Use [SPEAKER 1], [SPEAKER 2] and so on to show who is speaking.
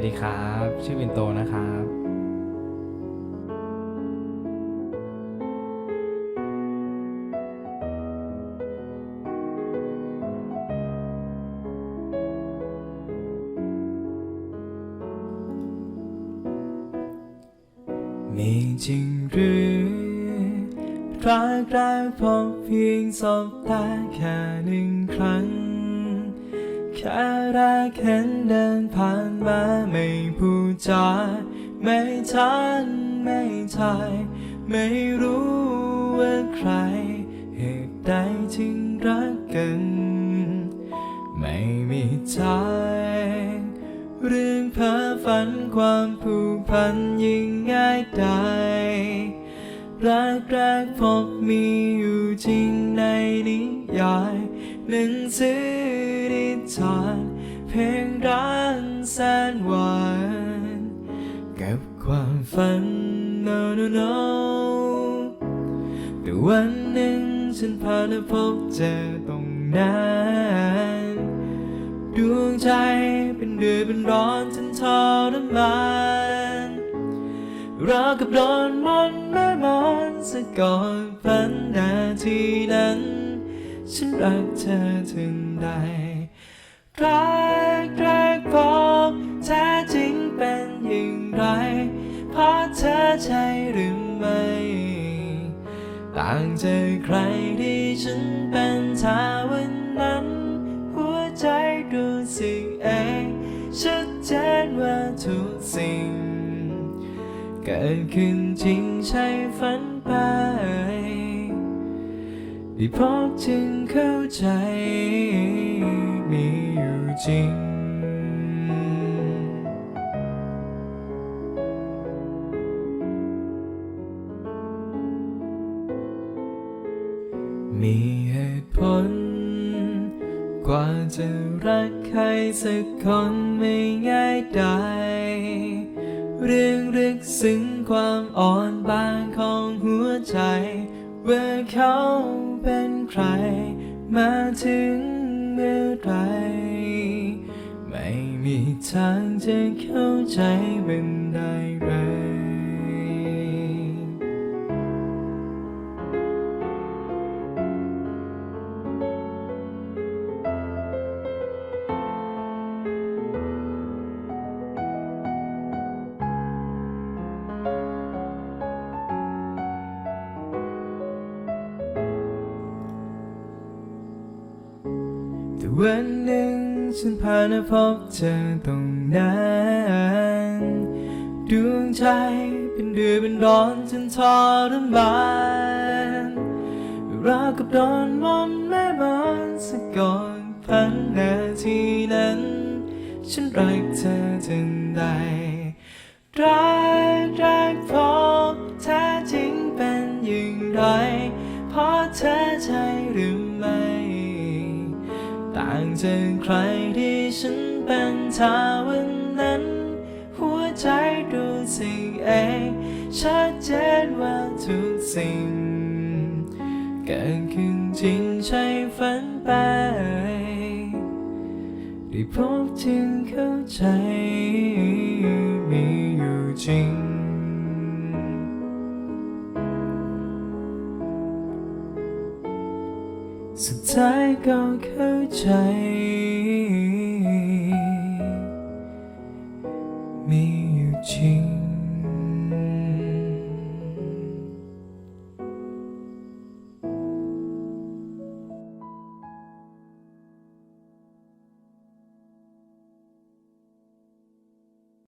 [SPEAKER 1] วัสดีครับ ชื่อวินโตนะครับมีจริงหรือรักแรกพบเพียงสบตาแค่หนึ่งครั้ง แค่รักเห็นเดินผ่านมาไม่พูดจาไม่ทันไม่ทายไม่รู้ว่าใคร เหตุใดจึงรักกัน ไม่มีทางเรื่องเพ้อฝันความผูกพันยิ่งง่ายได้ รักแรกพบมีอยู่จริงในนิยายหนังสือนิทานเพลงรักแสนหวานกับความฝัน no no no แต่วันหนึ่งฉันพาเธอพบเจอตรงนั้นดวงใจเป็นเดือดเป็นร้อนจนทรมานราวกับโดนมน ต์แม่อนสะกดพันนาทีนั้น ฉันรักเธอถึงใดรักแรกพบแท้จริงเป็นอย่างไรเพราะเธอใช่หรือไม่ต่างจากใครที่ฉันเป็นเธอวันนั้น หัวใจดูสิ่งเองชัดเจนว่าทุกสิ่ง กิดขึ้นจริงใช่ฝันไป ได้พบจึงเข้าใจ มีอยู่จริงมีเหตุผล กว่าจะรักใครสักคนไม่ง่ายได้ เรื่องลึกซึ้งความอ่อนบางของหัวใจ ว่าเขาเป็นใคร มาถึงเมื่อไร ไม่มีทางจะเข้าใจเป็นได้ แต่วันหนึ่งฉันผ่านมาพบเธอตรงนั้นดวงใจเป็นเดือดเป็นร้อนจนทรมานราวกับโดนมนต์แม่มอนสะกดพันนาทีนั้น ฉันรักเธอถึงใดรัก ต่างจากใครที่ฉันเป็นเธอวันนั้น หัวใจดูสิเองชัดเจนว่าทุกสิ่งเกิดขึ้นจริงใช่ฝันไปได้พบจึงเข้าใจ สุดท้ายก็เข้าใจ มีอยู่จริง